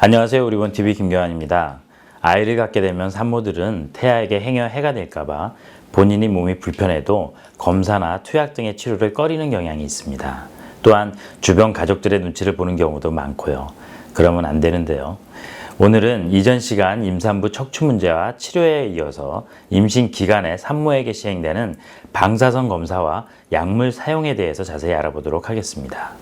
안녕하세요. 우리본 TV 김교환입니다. 아이를 갖게 되면 산모들은 태아에게 행여 해가 될까봐 본인이 몸이 불편해도 검사나 투약 등의 치료를 꺼리는 경향이 있습니다. 또한 주변 가족들의 눈치를 보는 경우도 많고요. 그러면 안 되는데요. 오늘은 이전 시간 임산부 척추 문제와 치료에 이어서 임신 기간에 산모에게 시행되는 방사선 검사와 약물 사용에 대해서 자세히 알아보도록 하겠습니다.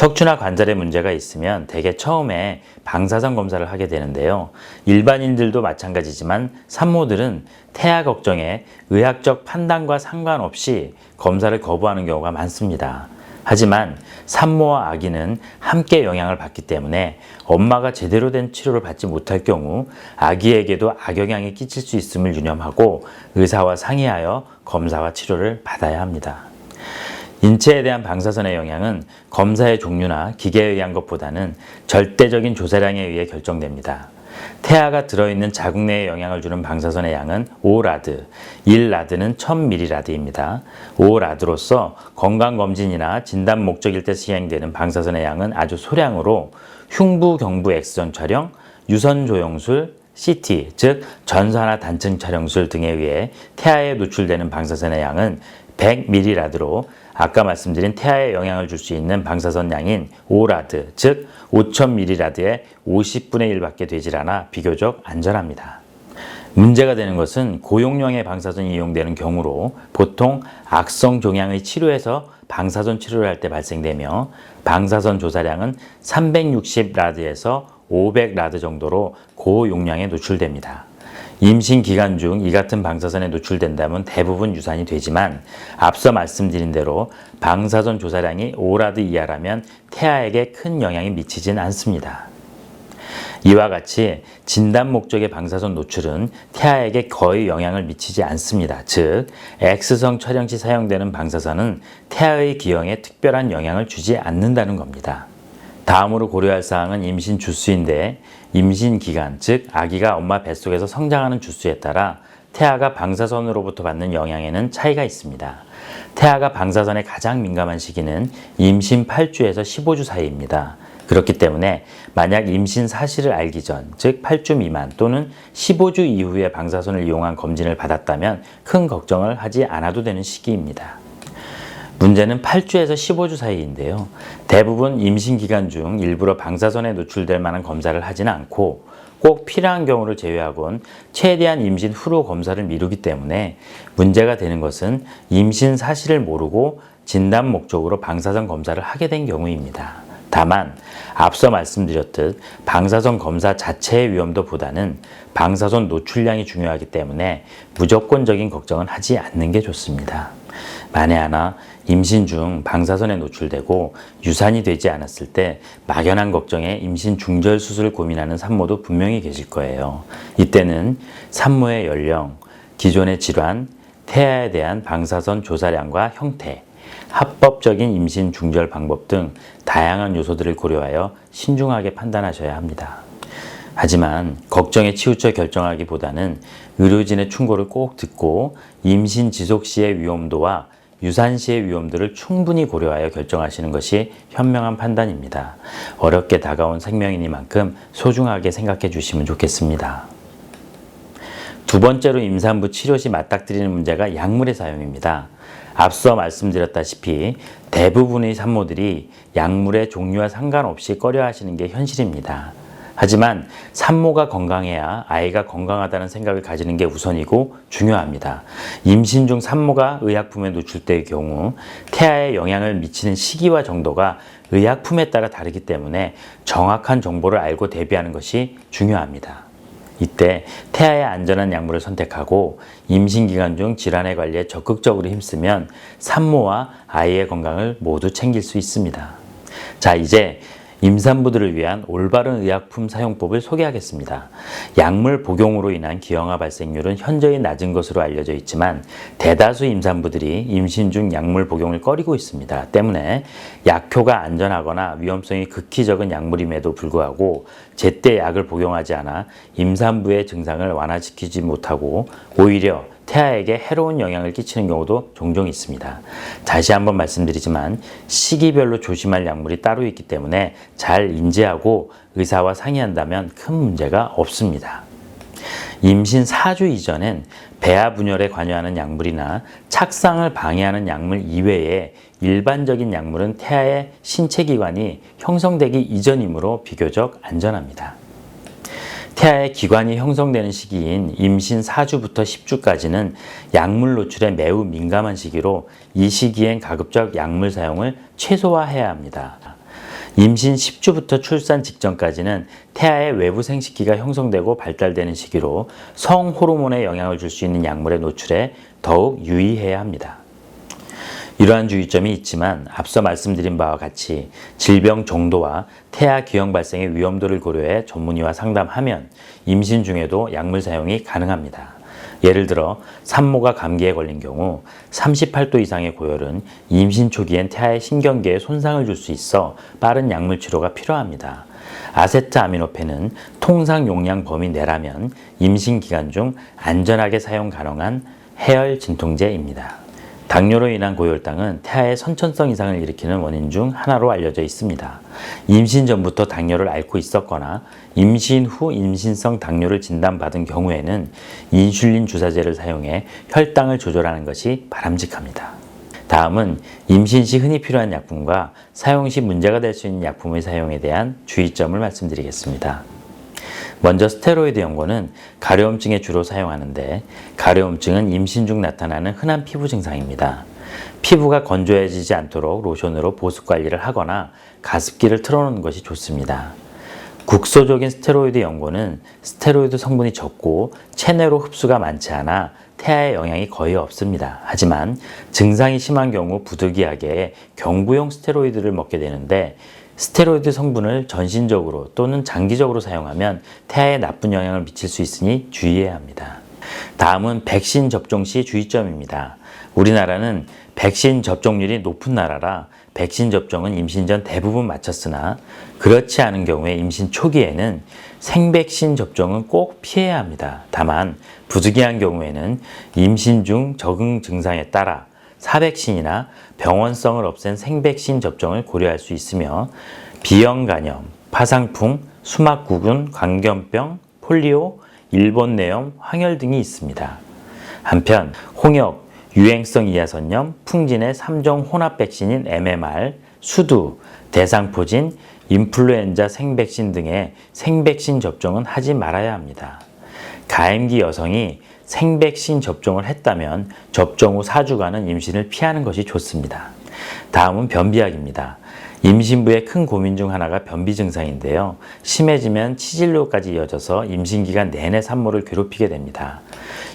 척추나 관절에 문제가 있으면 대개 처음에 방사선 검사를 하게 되는데요. 일반인들도 마찬가지지만 산모들은 태아 걱정에 의학적 판단과 상관없이 검사를 거부하는 경우가 많습니다. 하지만 산모와 아기는 함께 영향을 받기 때문에 엄마가 제대로 된 치료를 받지 못할 경우 아기에게도 악영향이 끼칠 수 있음을 유념하고 의사와 상의하여 검사와 치료를 받아야 합니다. 인체에 대한 방사선의 영향은 검사의 종류나 기계에 의한 것보다는 절대적인 조사량에 의해 결정됩니다. 태아가 들어있는 자궁 내에 영향을 주는 방사선의 양은 5라드, 1라드는 1000ml라드입니다. 5라드로서 건강검진이나 진단 목적일 때 시행되는 방사선의 양은 아주 소량으로 흉부, 경부 X선 촬영, 유선 조영술, CT, 즉 전산화 단층 촬영술 등에 의해 태아에 노출되는 방사선의 양은 100ml라드로 아까 말씀드린 태아에 영향을 줄 수 있는 방사선 양인 5라드, 즉 5000ml라드의 50분의 1밖에 되질 않아 비교적 안전합니다. 문제가 되는 것은 고용량의 방사선이 이용되는 경우로 보통 악성 종양의 치료에서 방사선 치료를 할 때 발생되며 방사선 조사량은 360라드에서 500라드 정도로 고용량에 노출됩니다. 임신 기간 중 이 같은 방사선에 노출된다면 대부분 유산이 되지만 앞서 말씀드린 대로 방사선 조사량이 5라드 이하라면 태아에게 큰 영향이 미치진 않습니다. 이와 같이 진단 목적의 방사선 노출은 태아에게 거의 영향을 미치지 않습니다. 즉, X성 촬영 시 사용되는 방사선은 태아의 기형에 특별한 영향을 주지 않는다는 겁니다. 다음으로 고려할 사항은 임신 주수인데 임신 기간, 즉 아기가 엄마 뱃속에서 성장하는 주수에 따라 태아가 방사선으로부터 받는 영향에는 차이가 있습니다. 태아가 방사선에 가장 민감한 시기는 임신 8주에서 15주 사이입니다. 그렇기 때문에 만약 임신 사실을 알기 전, 즉 8주 미만 또는 15주 이후에 방사선을 이용한 검진을 받았다면 큰 걱정을 하지 않아도 되는 시기입니다. 문제는 8주에서 15주 사이인데요. 대부분 임신 기간 중 일부러 방사선에 노출될 만한 검사를 하지는 않고 꼭 필요한 경우를 제외하곤 최대한 임신 후로 검사를 미루기 때문에 문제가 되는 것은 임신 사실을 모르고 진단 목적으로 방사선 검사를 하게 된 경우입니다. 다만 앞서 말씀드렸듯 방사선 검사 자체의 위험도 보다는 방사선 노출량이 중요하기 때문에 무조건적인 걱정은 하지 않는 게 좋습니다. 만에 하나 임신 중 방사선에 노출되고 유산이 되지 않았을 때 막연한 걱정에 임신 중절 수술을 고민하는 산모도 분명히 계실 거예요. 이때는 산모의 연령, 기존의 질환, 태아에 대한 방사선 조사량과 형태, 합법적인 임신 중절 방법 등 다양한 요소들을 고려하여 신중하게 판단하셔야 합니다. 하지만 걱정에 치우쳐 결정하기보다는 의료진의 충고를 꼭 듣고 임신 지속 시의 위험도와 유산 시의 위험들을 충분히 고려하여 결정하시는 것이 현명한 판단입니다. 어렵게 다가온 생명이니만큼 소중하게 생각해 주시면 좋겠습니다. 두 번째로 임산부 치료 시 맞닥뜨리는 문제가 약물의 사용입니다. 앞서 말씀드렸다시피 대부분의 산모들이 약물의 종류와 상관없이 꺼려 하시는 게 현실입니다. 하지만 산모가 건강해야 아이가 건강하다는 생각을 가지는 게 우선이고 중요합니다. 임신 중 산모가 의약품에 노출될 경우 태아에 영향을 미치는 시기와 정도가 의약품에 따라 다르기 때문에 정확한 정보를 알고 대비하는 것이 중요합니다. 이때 태아의 안전한 약물을 선택하고 임신 기간 중 질환의 관리에 적극적으로 힘쓰면 산모와 아이의 건강을 모두 챙길 수 있습니다. 자, 이제 임산부들을 위한 올바른 의약품 사용법을 소개하겠습니다. 약물 복용으로 인한 기형아 발생률은 현저히 낮은 것으로 알려져 있지만 대다수 임산부들이 임신 중 약물 복용을 꺼리고 있습니다. 때문에 약효가 안전하거나 위험성이 극히 적은 약물임에도 불구하고 제때 약을 복용하지 않아 임산부의 증상을 완화시키지 못하고 오히려 태아에게 해로운 영향을 끼치는 경우도 종종 있습니다. 다시 한번 말씀드리지만 시기별로 조심할 약물이 따로 있기 때문에 잘 인지하고 의사와 상의한다면 큰 문제가 없습니다. 임신 4주 이전엔 배아 분열에 관여하는 약물이나 착상을 방해하는 약물 이외에 일반적인 약물은 태아의 신체 기관이 형성되기 이전이므로 비교적 안전합니다. 태아의 기관이 형성되는 시기인 임신 4주부터 10주까지는 약물 노출에 매우 민감한 시기로 이 시기엔 가급적 약물 사용을 최소화해야 합니다. 임신 10주부터 출산 직전까지는 태아의 외부 생식기가 형성되고 발달되는 시기로 성 호르몬에 영향을 줄 수 있는 약물의 노출에 더욱 유의해야 합니다. 이러한 주의점이 있지만 앞서 말씀드린 바와 같이 질병 정도와 태아 기형 발생의 위험도를 고려해 전문의와 상담하면 임신 중에도 약물 사용이 가능합니다. 예를 들어 산모가 감기에 걸린 경우 38도 이상의 고열은 임신 초기엔 태아의 신경계에 손상을 줄 수 있어 빠른 약물 치료가 필요합니다. 아세트아미노펜은 통상 용량 범위 내라면 임신 기간 중 안전하게 사용 가능한 해열 진통제입니다. 당뇨로 인한 고혈당은 태아의 선천성 이상을 일으키는 원인 중 하나로 알려져 있습니다. 임신 전부터 당뇨를 앓고 있었거나 임신 후 임신성 당뇨를 진단받은 경우에는 인슐린 주사제를 사용해 혈당을 조절하는 것이 바람직합니다. 다음은 임신 시 흔히 필요한 약품과 사용 시 문제가 될 수 있는 약품의 사용에 대한 주의점을 말씀드리겠습니다. 먼저 스테로이드 연고는 가려움증에 주로 사용하는데 가려움증은 임신 중 나타나는 흔한 피부 증상입니다. 피부가 건조해지지 않도록 로션으로 보습 관리를 하거나 가습기를 틀어놓는 것이 좋습니다. 국소적인 스테로이드 연고는 스테로이드 성분이 적고 체내로 흡수가 많지 않아 태아에 영향이 거의 없습니다. 하지만 증상이 심한 경우 부득이하게 경구용 스테로이드를 먹게 되는데 스테로이드 성분을 전신적으로 또는 장기적으로 사용하면 태아에 나쁜 영향을 미칠 수 있으니 주의해야 합니다. 다음은 백신 접종 시 주의점입니다. 우리나라는 백신 접종률이 높은 나라라 백신 접종은 임신 전 대부분 마쳤으나 그렇지 않은 경우에 임신 초기에는 생백신 접종은 꼭 피해야 합니다. 다만 부득이한 경우에는 임신 중 적응 증상에 따라 사백신이나 병원성을 없앤 생백신 접종을 고려할 수 있으며 비형 간염, 파상풍, 수막구군, 광견병, 폴리오, 일본내염, 황열 등이 있습니다. 한편 홍역, 유행성 이하선염, 풍진의 3종 혼합 백신인 MMR, 수두, 대상포진, 인플루엔자 생백신 등의 생백신 접종은 하지 말아야 합니다. 가임기 여성이 생백신 접종을 했다면 접종 후 4주간은 임신을 피하는 것이 좋습니다. 다음은 변비약입니다. 임신부의 큰 고민 중 하나가 변비 증상인데요. 심해지면 치질로까지 이어져서 임신 기간 내내 산모를 괴롭히게 됩니다.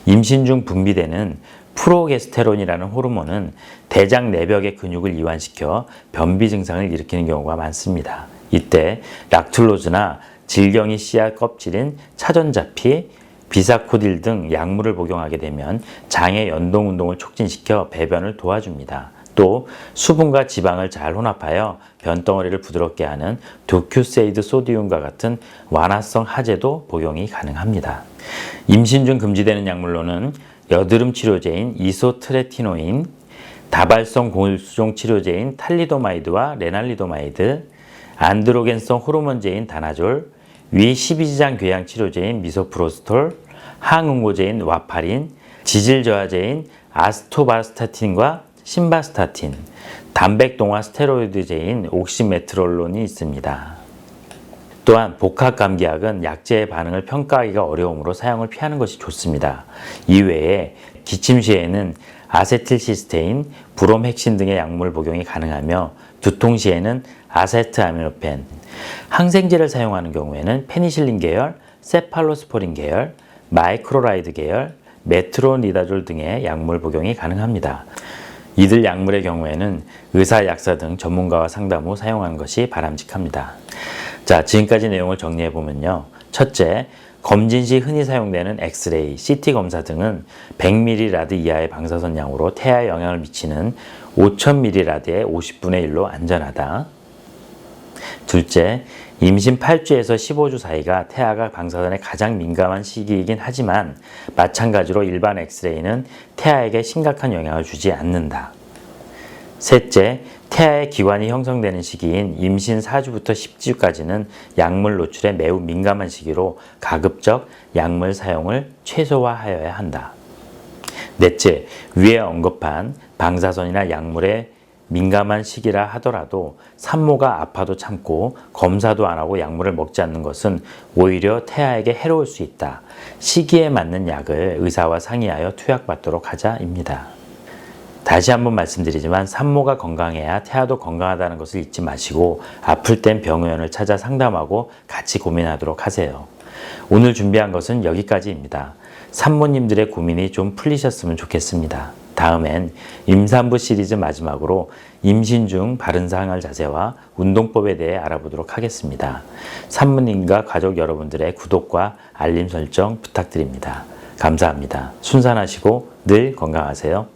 임신 중 분비되는 프로게스테론이라는 호르몬은 대장 내벽의 근육을 이완시켜 변비 증상을 일으키는 경우가 많습니다. 이때 락툴로즈나 질경이 씨앗 껍질인 차전자피, 비사코딜 등 약물을 복용하게 되면 장의 연동 운동을 촉진시켜 배변을 도와줍니다. 또 수분과 지방을 잘 혼합하여 변덩어리를 부드럽게 하는 도큐세이드 소디움과 같은 완화성 하제도 복용이 가능합니다. 임신 중 금지되는 약물로는 여드름 치료제인 이소트레티노인, 다발성 골수종 치료제인 탈리도마이드와 레날리도마이드, 안드로겐성 호르몬제인 다나졸, 위 12지장 궤양 치료제인 미소프로스톨, 항응고제인 와파린, 지질 저하제인 아스토바스타틴과 신바스타틴, 단백동화 스테로이드제인 옥시메트롤론이 있습니다. 또한 복합 감기약은 약제의 반응을 평가하기가 어려우므로 사용을 피하는 것이 좋습니다. 이외에 기침 시에는 아세틸시스테인, 브롬헥신 등의 약물 복용이 가능하며 두통 시에는 아세트아미노펜, 항생제를 사용하는 경우에는 페니실린 계열, 세팔로스포린 계열, 마이크로라이드 계열, 메트로니다졸 등의 약물 복용이 가능합니다. 이들 약물의 경우에는 의사, 약사 등 전문가와 상담 후 사용하는 것이 바람직합니다. 자, 지금까지 내용을 정리해 보면요. 첫째, 검진 시 흔히 사용되는 엑스레이, CT 검사 등은 100ml 이하의 방사선 양으로 태아에 영향을 미치는 5000ml의 50분의 1로 안전하다. 둘째, 임신 8주에서 15주 사이가 태아가 방사선에 가장 민감한 시기이긴 하지만 마찬가지로 일반 엑스레이는 태아에게 심각한 영향을 주지 않는다. 셋째, 태아의 기관이 형성되는 시기인 임신 4주부터 10주까지는 약물 노출에 매우 민감한 시기로 가급적 약물 사용을 최소화하여야 한다. 넷째, 위에 언급한 방사선이나 약물에 민감한 시기라 하더라도 산모가 아파도 참고 검사도 안 하고 약물을 먹지 않는 것은 오히려 태아에게 해로울 수 있다. 시기에 맞는 약을 의사와 상의하여 투약받도록 하자입니다. 다시 한번 말씀드리지만 산모가 건강해야 태아도 건강하다는 것을 잊지 마시고 아플 땐 병의원을 찾아 상담하고 같이 고민하도록 하세요. 오늘 준비한 것은 여기까지입니다. 산모님들의 고민이 좀 풀리셨으면 좋겠습니다. 다음엔 임산부 시리즈 마지막으로 임신 중 바른 생활 자세와 운동법에 대해 알아보도록 하겠습니다. 산모님과 가족 여러분들의 구독과 알림 설정 부탁드립니다. 감사합니다. 순산하시고 늘 건강하세요.